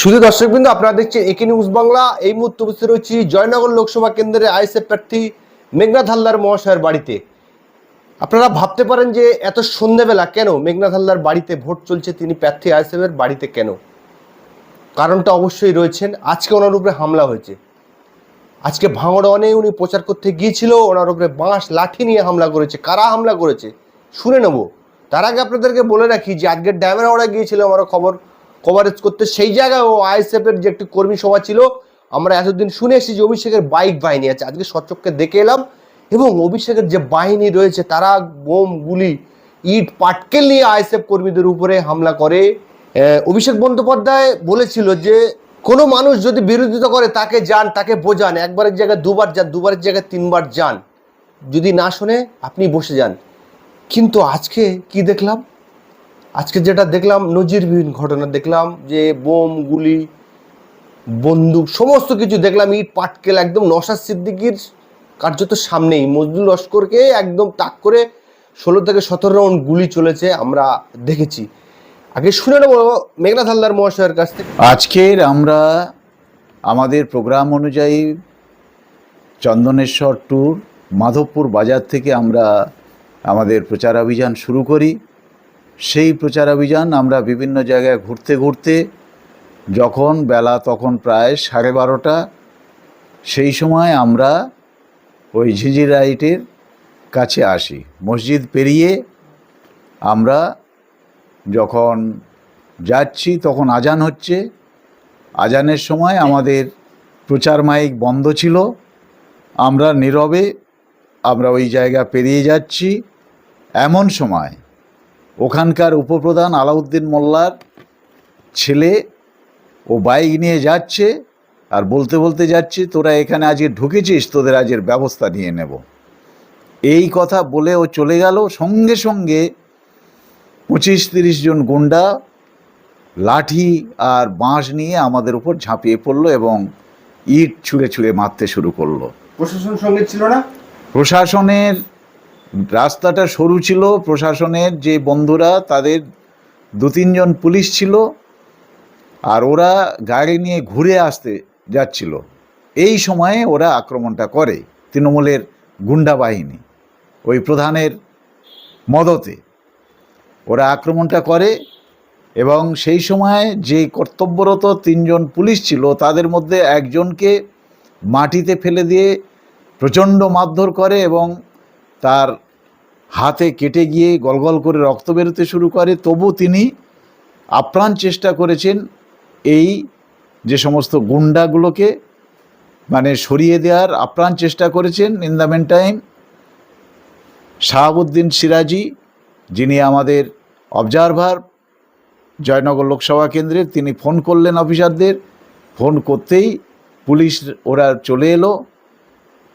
শুধু দর্শকবৃন্দ, আপনারা দেখছেন একে নিউজ বাংলা। এই মুহূর্তে উপস্থিত রয়েছি জয়নগর লোকসভা কেন্দ্রের আইএসএফ প্রার্থী মেঘনাথ হালদার মহাশয়ের বাড়িতে। আপনারা ভাবতে পারেন যে এত সন্ধ্যেবেলা কেন মেঘনাথ হালদার বাড়িতে ভোট চলছে, তিনি প্রার্থী আইএসএফ এর বাড়িতে কেন? কারণটা অবশ্যই রয়েছেন, আজকে ওনার উপরে হামলা হয়েছে। আজকে ভাঙড়নে উনি প্রচার করতে গিয়েছিল, ওনার উপরে বাঁশ, লাঠি নিয়ে হামলা করেছে। কারা হামলা করেছে? শুনে নেব। তার আগে আপনাদেরকে বলে রাখি যে আজকের ড্যামের ওরা গিয়েছিল আমরা খবর। কভারেজ করতে, সেই জায়গায় ও আইএসএফ এর যে একটি কর্মী সভা ছিল, আমরা এতদিন শুনে এসেছি যে অভিষেকের বাইক বাহিনী আছে। আজকে সচক্ষে দেখে এলাম এবং অভিষেকের যে বাহিনী রয়েছে, তারা বোম, গুলি, ইট, পাটকেল নিয়ে আইএসএফ কর্মীদের উপরে হামলা করে। অভিষেক বন্দ্যোপাধ্যায় বলেছিল যে, কোনো মানুষ যদি বিরোধিতা করে, তাকে যান, তাকে বোঝান। একবারের জায়গায় দুবার যান দুবারের জায়গায় তিনবার যান। যদি না শোনে, আপনি বসে যান। কিন্তু আজকে কি দেখলাম? আজকে যেটা দেখলাম, নজিরবিহীন ঘটনা দেখলাম, যে বোম, গুলি, বন্দুক, সমস্ত কিছু দেখলাম, ইট, পাটকেল, একদম নসাদ সিদ্দিকির কার্যত সামনেই। মজদুর লস্করকে একদম তাক করে ষোলো থেকে সতেরো রাউন্ড গুলি চলেছে আমরা দেখেছি। আগে শুনে নেব মেঘনাথ হালদার মহাশয়ের কাছ থেকে। আজকের আমরা আমাদের প্রোগ্রাম অনুযায়ী চন্দনেশ্বর ট্যুর, মাধবপুর বাজার থেকে আমরা আমাদের প্রচার অভিযান শুরু করি। সেই প্রচার অভিযান আমরা বিভিন্ন জায়গায় ঘুরতে ঘুরতে যখন বেলা তখন প্রায় সাড়ে বারোটা, সেই সময় আমরা ওই ঝিঁঝিরাইটের কাছে আসি। মসজিদ পেরিয়ে আমরা যখন যাচ্ছি তখন আজান হচ্ছে। আজানের সময় আমাদের প্রচার মাইক বন্ধ ছিল। আমরা নীরবে আমরা ওই জায়গা পেরিয়ে যাচ্ছি। এমন সময় ওখানকার উপপ্রধান আলাউদ্দিন মোল্লার ছেলে ও বাইক নিয়ে যাচ্ছে আর বলতে বলতে যাচ্ছে তোরা এখানে আজকে ঢুকেছিস তোদের আজের ব্যবস্থা নিয়ে নেব। এই কথা বলে ও চলে গেল। সঙ্গে সঙ্গে পঁচিশ তিরিশ জন গুন্ডা লাঠি আর বাঁশ নিয়ে আমাদের উপর ঝাঁপিয়ে পড়ল এবং ইট ছুঁড়ে ছুঁড়ে মারতে শুরু করল। প্রশাসন সঙ্গে ছিল না? প্রশাসনের রাস্তাটা সরু ছিল, প্রশাসনের যে বন্ধুরা, তাদের দু তিনজন পুলিশ ছিল আর ওরা গাড়ি নিয়ে ঘুরে আসতে যাচ্ছিল। এই সময়ে ওরা আক্রমণটা করে তৃণমূলের গুন্ডা বাহিনী, ওই প্রধানের মদতে। ওরা আক্রমণটা করে এবং সেই সময় যে কর্তব্যরত তিনজন পুলিশ ছিল, তাদের মধ্যে একজনকে মাটিতে ফেলে দিয়ে প্রচণ্ড মারধর করে এবং তার হাতে কেটে গিয়ে গলগল করে রক্ত বেরোতে শুরু করে, তবু তিনি আপ্রাণ চেষ্টা করেছেন এই যে সমস্ত গুন্ডাগুলোকে মানে সরিয়ে দেওয়ার, আপ্রাণ চেষ্টা করেছেন in the meantime Shahabuddin Siraji, যিনি আমাদের অবজারভার জয়নগর লোকসভা কেন্দ্রের, তিনি ফোন করলেন অফিসারদের, ফোন করতেই পুলিশ ওরা চলে এলো।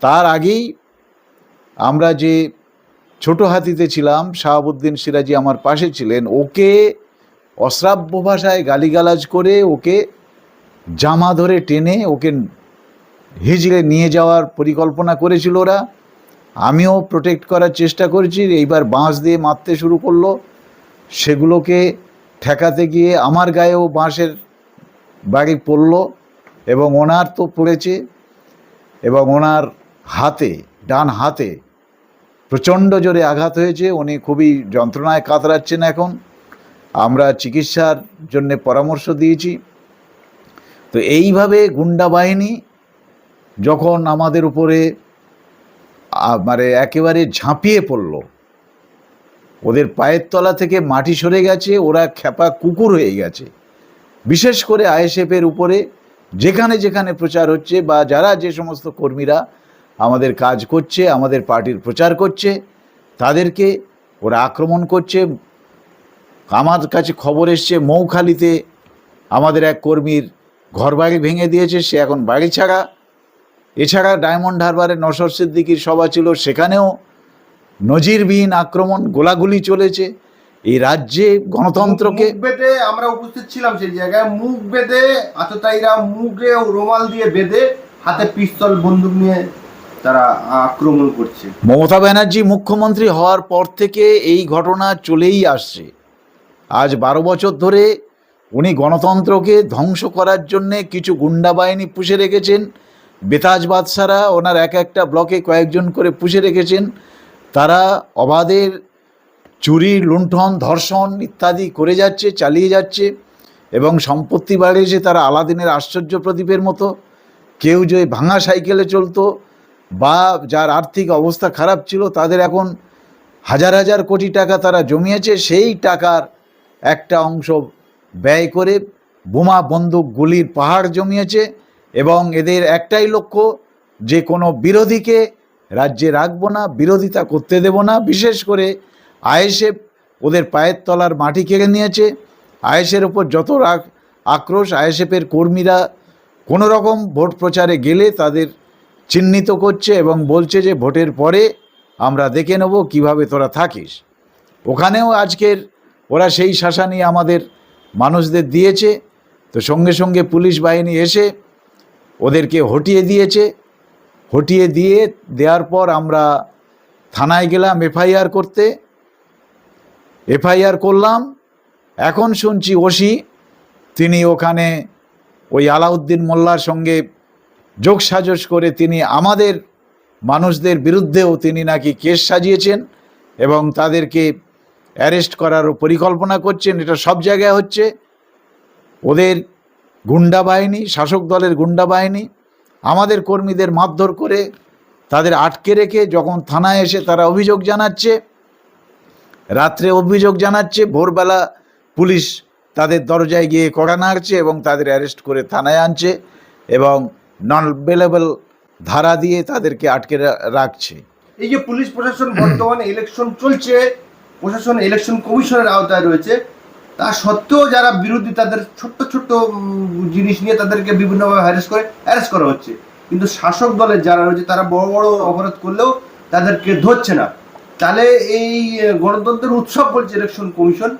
তার আগেই আমরা যে ছোট হাতিতে ছিলাম, শাহাবুদ্দিন সিরাজি আমার পাশে ছিলেন, ওকে অশ্রাব্য ভাষায় গালিগালাজ করে ওকে জামা ধরে টেনে ওকে হিজড়ে নিয়ে যাওয়ার পরিকল্পনা করেছিল ওরা। আমিও প্রোটেক্ট করার চেষ্টা করেছি, এইবার বাঁশ দিয়ে মারতে শুরু করল। সেগুলোকে ঠেকাতে গিয়ে আমার গায়েও বাঁশের বাড়ি পড়ল এবং ওনার তো পড়েছে এবং ওনার হাতে, ডান হাতে প্রচণ্ড জোরে আঘাত হয়েছে, উনি খুবই যন্ত্রণায় কাতরাচ্ছেন এখন। আমরা চিকিৎসার জন্য পরামর্শ দিয়েছি। তো এইভাবে গুন্ডা বাহিনী যখন আমাদের উপরে মানে একেবারে ঝাঁপিয়ে পড়ল, ওদের পায়ের তলা থেকে মাটি সরে গেছে, ওরা খেপা কুকুর হয়ে গেছে। বিশেষ করে আইএসএফের উপরে যেখানে যেখানে প্রচার হচ্ছে বা যারা যে সমস্ত কর্মীরা আমাদের কাজ করছে, আমাদের পার্টির প্রচার করছে, তাদেরকে ওরা আক্রমণ করছে। আমার কাছে খবর এসছে, মৌখালিতে আমাদের এক কর্মীর ঘরবাড়ি ভেঙে দিয়েছে, সে এখন বাড়ি ছাড়া। এছাড়া ডায়মন্ড হারবারে নসর সিদ্দিকির সভা ছিল, সেখানেও নজিরবিহীন আক্রমণ, গোলাগুলি চলেছে। এই রাজ্যে গণতন্ত্রকে বেঁধে আমরা উপস্থিত ছিলাম সেই জায়গায়, মুখ বেঁধে আততায়ীরা মুখে রুমাল দিয়ে বেঁধে হাতে পিস্তল, বন্দুক নিয়ে তারা আক্রমণ করছে। মমতা ব্যানার্জি মুখ্যমন্ত্রী হওয়ার পর থেকে এই ঘটনা চলেই আসছে। আজ বারো বছর ধরে উনি গণতন্ত্রকে ধ্বংস করার জন্যে কিছু গুন্ডা বাহিনী পুষে রেখেছেন। বেতাজ বাদশারা ওনার এক একটা ব্লকে কয়েকজন করে পুষে রেখেছেন। তারা অবাধের চুরি, লুণ্ঠন, ধর্ষণ ইত্যাদি করে যাচ্ছে, চালিয়ে যাচ্ছে এবং সম্পত্তি বাড়িয়েছে তারা আলাদিনের আশ্চর্য প্রদীপের মতো কেউ যে ভাঙা সাইকেলে চলতো বা যার আর্থিক অবস্থা খারাপ ছিল, তাদের এখন হাজার হাজার কোটি টাকা তারা জমিয়েছে, সেই টাকার একটা অংশ ব্যয় করে বোমা বন্দুক গুলির পাহাড় জমিয়েছে এবং এদের একটাই লক্ষ্য, যে কোনো বিরোধীকে রাজ্যে রাখব না, বিরোধিতা করতে দেব না। বিশেষ করে আইএসএফ ওদের পায়ের তলার মাটি কেড়ে নিয়েছে। আইএসের ওপর যত রাগ, আক্রোশ, আইএসএফের কর্মীরা কোনো রকম ভোট প্রচারে গেলে তাদের চিহ্নিত করছে এবং বলছে যে ভোটের পরে আমরা দেখে নেব কীভাবে তোরা থাকিস। ওখানেও আজকের ওরা সেই শাসানি আমাদের মানুষদের দিয়েছে। তো সঙ্গে সঙ্গে পুলিশ বাহিনী এসে ওদেরকে হটিয়ে দিয়েছে। হটিয়ে দিয়ে দেওয়ার পর আমরা থানায় গেলাম এফআইআর করতে। এফআইআর করলাম। এখন শুনছি ওসি, তিনি ওখানে ওই আলাউদ্দিন মোল্লার সঙ্গে যোগসাজশ করে তিনি আমাদের মানুষদের বিরুদ্ধেও তিনি নাকি কেস সাজিয়েছেন এবং তাদেরকে অ্যারেস্ট করারও পরিকল্পনা করছেন। এটা সব জায়গায় হচ্ছে। ওদের গুন্ডা বাহিনী, শাসক দলের গুন্ডা বাহিনী, আমাদের কর্মীদের মারধর করে তাদের আটকে রেখে যখন থানায় এসে তারা অভিযোগ জানাচ্ছে, রাত্রে অভিযোগ জানাচ্ছে, ভোরবেলা পুলিশ তাদের দরজায় গিয়ে কড়া নাড়ছে এবং তাদের অ্যারেস্ট করে থানায় আনছে এবং নন বেলেবল ধারা দিয়ে তাদেরকে আটকে রাখছে। এই যে পুলিশ প্রশাসন বর্তমানে ইলেকশন চলছে প্রশাসন ইলেকশন কমিশনের আওতায় রয়েছে তা সত্ত্বেও যারা বিরোধী তাদের ছোট্ট ছোট্ট জিনিস নিয়ে তাদেরকে বিভিন্নভাবে হ্যারেস করে অ্যারেস্ট করা হচ্ছে। কিন্তু শাসক দলের যারা রয়েছে তারা বড় বড় অপরাধ করলেও তাদেরকে ধরছে না। তাহলে এই গণতন্ত্রের উৎসব বলছে ইলেকশন কমিশন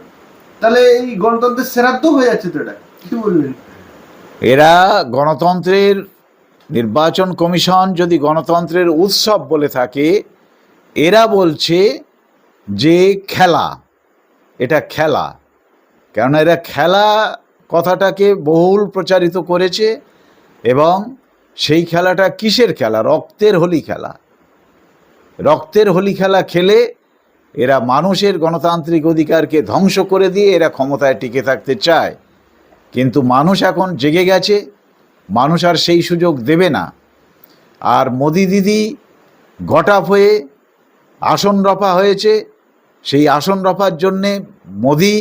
তাহলে এই গণতন্ত্রের শ্রাদ্ধ হয়ে যাচ্ছে তো এটা কি বলবেন? এরা গণতন্ত্রের নির্বাচন কমিশন যদি গণতন্ত্রের উৎসব বলে থাকে, এরা বলছে যে খেলা, এটা খেলা। কেননা এরা খেলা কথাটাকে বহুল প্রচারিত করেছে এবং সেই খেলাটা কিসের খেলা? রক্তের হোলি খেলা। রক্তের হোলি খেলা খেলে এরা মানুষের গণতান্ত্রিক অধিকারকে ধ্বংস করে দিয়ে এরা ক্ষমতায় টিকে থাকতে চায়। কিন্তু মানুষ এখন জেগে গেছে মানুষ আর সেই সুযোগ দেবে না। আর মোদি দিদি গটাপ হয়ে আসন রফা হয়েছে, সেই আসন রফার জন্যে মোদি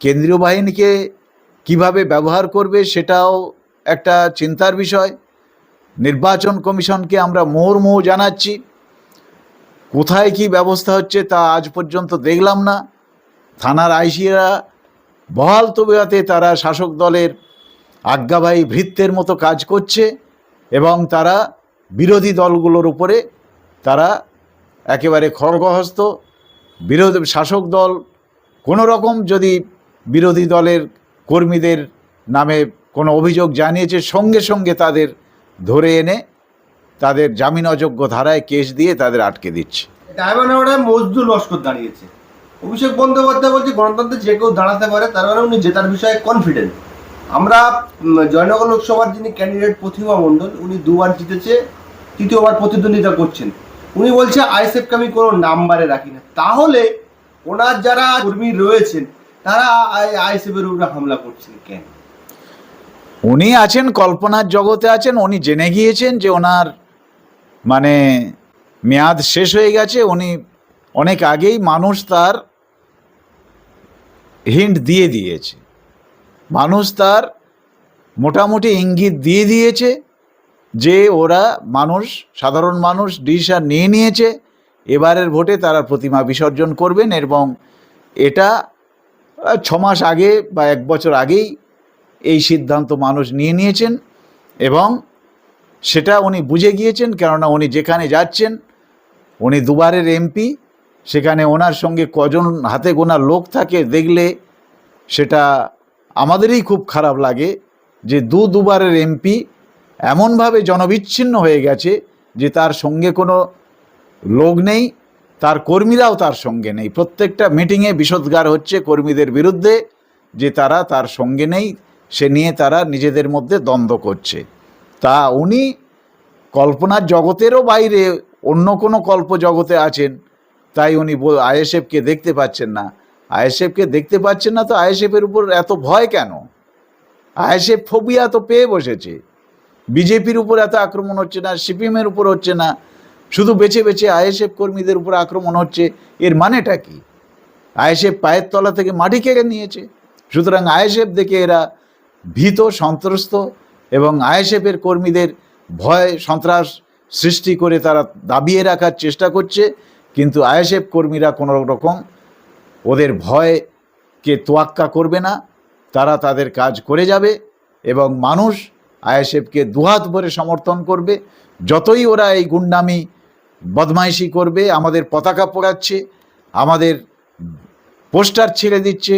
কেন্দ্রীয় বাহিনীকে কীভাবে ব্যবহার করবে সেটাও একটা চিন্তার বিষয়। নির্বাচন কমিশনকে আমরা মুহুর্মুহু জানাচ্ছি। কোথায় কি ব্যবস্থা হচ্ছে তা আজ পর্যন্ত দেখলাম না। থানার আইসিরা বহাল তবিয়াতে তারা শাসক দলের আজ্ঞাবাহী ভৃত্যের মতো কাজ করছে এবং তারা বিরোধী দলগুলোর উপরে তারা একেবারে খড়গহস্ত। বিরোধী, শাসক দল কোনো রকম যদি বিরোধী দলের কর্মীদের নামে কোনো অভিযোগ জানিয়েছে, সঙ্গে সঙ্গে তাদের ধরে এনে তাদের জামিন অযোগ্য ধারায় কেস দিয়ে তাদের আটকে দিচ্ছে। মজদুর লস্কর দাঁড়িয়েছে। অভিষেক বন্দ্যোপাধ্যায় বলছে, গণতন্ত্রে যে কেউ দাঁড়াতে পারে, তার মানে উনি জেতার বিষয়ে কনফিডেন্ট আমরা জয়নগর লোকসভার যিনি ক্যান্ডিডেট প্রতিমা মণ্ডল, উনি দুবার জিতেছে, তৃতীয়বার প্রতিদ্বন্দ্বিতা করছেন। উনি বলছে আইএসএফকে আমি কোনো নাম্বারে রাখি না। তাহলে ওনার যারা কর্মী রয়েছেন, তারা আইএসএফের উপরে হামলা করছেন কেন? উনি আছেন, কল্পনার জগতে আছেন, উনি জেনে গিয়েছেন যে ওনার মানে মেয়াদ শেষ হয়ে গেছে। উনি অনেক আগেই মানুষ তার হিন্ট দিয়ে দিয়েছে। মানুষ তার মোটামুটি ইঙ্গিত দিয়ে দিয়েছে যে ওরা মানুষ, সাধারণ মানুষ ডিসিশন নিয়ে নিয়েছে, এবারের ভোটে তারা প্রতিমা বিসর্জন করবেন এবং এটা ছ মাস আগে বা এক বছর আগেই এই সিদ্ধান্ত মানুষ নিয়ে নিয়েছেন এবং সেটা উনি বুঝে গিয়েছেন, কেননা উনি যেখানে যাচ্ছেন, উনি দুবারের এমপি, সেখানে ওনার সঙ্গে কজন হাতে গোনা লোক থাকে দেখলে সেটা আমাদেরই খুব খারাপ লাগে যে দু দুবারের এমপি এমনভাবে জনবিচ্ছিন্ন হয়ে গেছে যে তার সঙ্গে কোনো লোক নেই, তার কর্মীরাও তার সঙ্গে নেই। প্রত্যেকটা মিটিংয়ে বিষোদ্গার হচ্ছে কর্মীদের বিরুদ্ধে যে তারা তার সঙ্গে নেই, সে নিয়ে তারা নিজেদের মধ্যে দ্বন্দ্ব করছে। তা উনি কল্পনার জগতেরও বাইরে অন্য কোনো কল্প জগতে আছেন, তাই উনি আইএসএফকে দেখতে পাচ্ছেন না। আইএসএফকে দেখতে পাচ্ছেন না তো আইএসএফের উপর এত ভয় কেন? আইএসএফ ফোবিয়া তো পেয়ে বসেছে। বিজেপির উপর এত আক্রমণ হচ্ছে না, সিপিএমের উপর হচ্ছে না। শুধু বেছে বেছে আইএসএফ কর্মীদের উপর আক্রমণ হচ্ছে, এর মানেটা কি? আইএসএফ পায়ের তলা থেকে মাটি কেড়ে নিয়েছে। সুতরাং আইএসএফ দেখে এরা ভীত, সন্ত্রস্ত এবং আইএসএফের কর্মীদের ভয়, সন্ত্রাস সৃষ্টি করে তারা দাবিয়ে রাখার চেষ্টা করছে। কিন্তু আইএসএফ কর্মীরা কোনো রকম ওদের ভয়কে তোয়াক্কা করবে না তারা তাদের কাজ করে যাবে এবং মানুষ আইএসএফকে দুহাত ভরে সমর্থন করবে। যতই ওরা এই গুন্ডামি বদমাইশি করবে আমাদের পতাকা পোড়াচ্ছে আমাদের পোস্টার ছেড়ে দিচ্ছে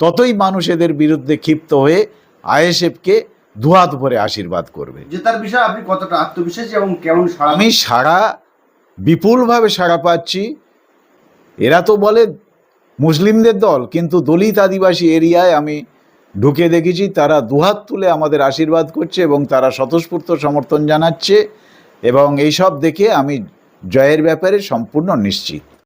ততই মানুষ এদের বিরুদ্ধে ক্ষিপ্ত হয়ে আইএসএফকে দুহাত ভরে আশীর্বাদ করবে। জেতার বিষয়ে আপনি কতটা আত্মবিশ্বাসী এবং কেমন আমি সারা বিপুলভাবে সাড়া পাচ্ছি। এরা তো বলে মুসলিমদের দল, কিন্তু দলিত আদিবাসী এরিয়ায় আমি ঢুকে দেখেছি, তারা দুহাত তুলে আমাদের আশীর্বাদ করছে এবং তারা স্বতঃস্ফূর্ত সমর্থন জানাচ্ছে এবং এইসব দেখে আমি জয়ের ব্যাপারে সম্পূর্ণ নিশ্চিত।